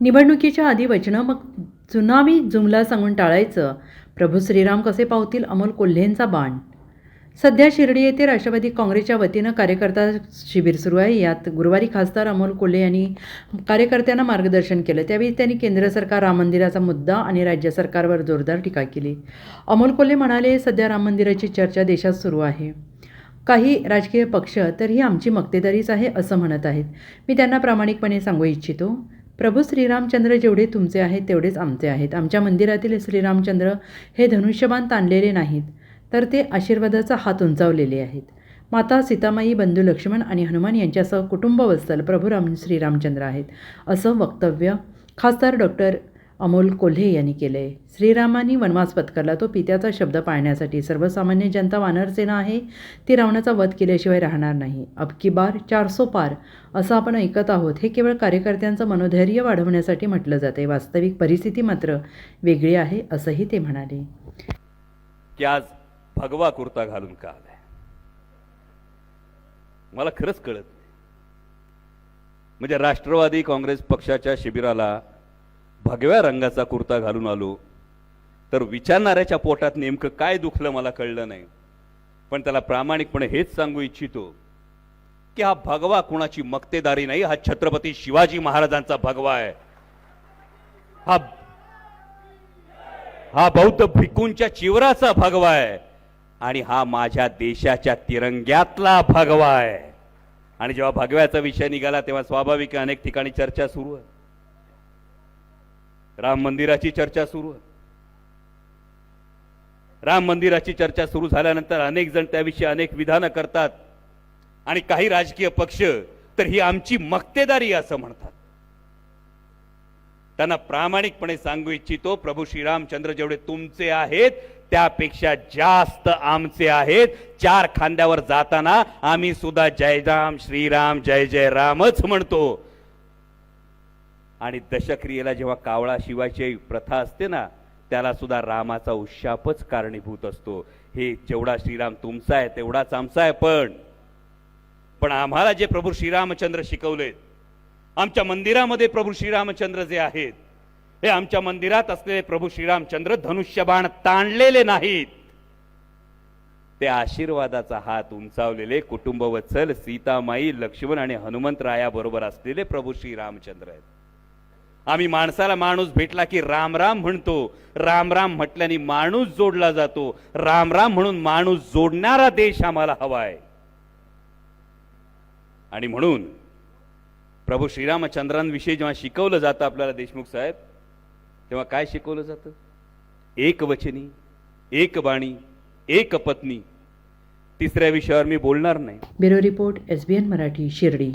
निवडणुकीच्या आधी वचनं मग चुनावी जुमला सांगून टाळायचं. प्रभू श्रीराम कसे पावतील अमोल कोल्हेंचा बाण? सध्या शिर्डी येथे राष्ट्रवादी काँग्रेसच्या वतीनं कार्यकर्ता शिबिर सुरू आहे. यात गुरुवारी खासदार अमोल कोल्हे यांनी कार्यकर्त्यांना मार्गदर्शन केलं. त्यावेळी त्यांनी केंद्र सरकार राम मंदिराचा मुद्दा आणि राज्य सरकारवर जोरदार टीका केली. अमोल कोल्हे म्हणाले सध्या राम मंदिराची चर्चा देशात सुरू आहे. काही राजकीय पक्ष तर ही आमची मक्तेदारीच आहे असं म्हणत आहेत. मी त्यांना प्रामाणिकपणे सांगू इच्छितो. प्रभू श्रीरामचंद्र जेवढे तुमचे आहेत तेवढेच आमचे आहेत. आमच्या मंदिरातील श्रीरामचंद्र हे धनुष्यबाण ताणलेले नाहीत तर ते आशीर्वादाचा हात उंचावलेले आहेत. माता सीतामाई बंधू लक्ष्मण आणि हनुमान यांच्यासह कुटुंब वत्सल प्रभू राम श्रीरामचंद्र आहेत असं वक्तव्य खासदार डॉक्टर अमोल कोल्हे यांनी केलं आहे श्रीरामांनी वनवास पत्करला. तो पित्याचा शब्द पाळण्यासाठी सर्वसामान्य जनता वानरसेना आहे. ती रावणाचा वध केल्याशिवाय राहणार नाही. अबकी बार चारसो पार. असं आपण ऐकत आहोत. हे केवळ कार्यकर्त्यांचं मनोधैर्य वाढवण्यासाठी म्हटलं जाते वास्तविक परिस्थिती मात्र वेगळी आहे असंही ते म्हणाले. की आज भगवा कुर्ता घालून का आलाय? मला खरंच कळत नाही. म्हणजे राष्ट्रवादी काँग्रेस पक्षाच्या शिबिराला भगव्या रंगाचा कुर्ता घालून आलो. तर विचारणाऱ्याच्या पोटात नेमकं काय दुखलं मला कळलं नाही. पण त्याला प्रामाणिकपणे हेच सांगू इच्छितो की हा भगवा कुणाची मक्तेदारी नाही हा छत्रपती शिवाजी महाराजांचा भगवा आहे. हा हा बौद्ध भिकूंच्या चिवराचा भगवा आहे आणि हा माझ्या देशाच्या तिरंग्यातला भगवा आहे. आणि जेव्हा भगव्याचा विषय निघाला तेव्हा स्वाभाविक अनेक ठिकाणी चर्चा सुरू आहे. राम मंदिराची चर्चा सुरू. राम मंदिराची चर्चा सुरू झाल्यानंतर अनेक जण त्याविषयी अनेक विधानं करतात आणि काही राजकीय पक्ष तर ही आमची मक्तेदारी असं म्हणतात. त्यांना प्रामाणिकपणे सांगू इच्छितो प्रभू श्रीरामचंद्र जेवढे तुमचे आहेत त्यापेक्षा जास्त आमचे आहेत. चार खांद्यावर जाताना आम्ही सुद्धा जय राम श्रीराम जय जय रामच म्हणतो. आणि दशक्रियेला जेव्हा कावळा शिवायची प्रथा असते ना त्याला सुद्धा रामाचा उशापच कारणीभूत असतो. हे जेवढा श्रीराम तुमचा आहे तेवढाच आमचा आहे पण. पण आम्हाला जे प्रभू श्रीरामचंद्र शिकवलेत आमच्या मंदिरामध्ये प्रभू श्रीरामचंद्र जे आहेत हे आमच्या मंदिरात असलेले प्रभू श्रीरामचंद्र धनुष्यबाण ताणलेले नाहीत. ते आशीर्वादाचा हात उंचावलेले कुटुंब वत्सल सीतामाई लक्ष्मण आणि हनुमंतराया बरोबर असलेले प्रभू श्रीरामचंद्र आहेत. आम्ही माणसाला माणूस भेटला की राम राम म्हणतो. राम राम म्हटल्याने माणूस जोडला जातो. राम राम म्हणून माणूस जोडणारा देश आम्हाला हवाय आणि म्हणून प्रभू श्रीरामचंद्रांविषयी जेव्हा शिकवलं जातं आपल्याला देशमुख साहेब तेव्हा काय शिकवलं जातं? एक वचनी एक बाणी एक पत्नी. तिसऱ्या विषयावर मी बोलणार नाही. Bureau report S B N Marathi Shirdi.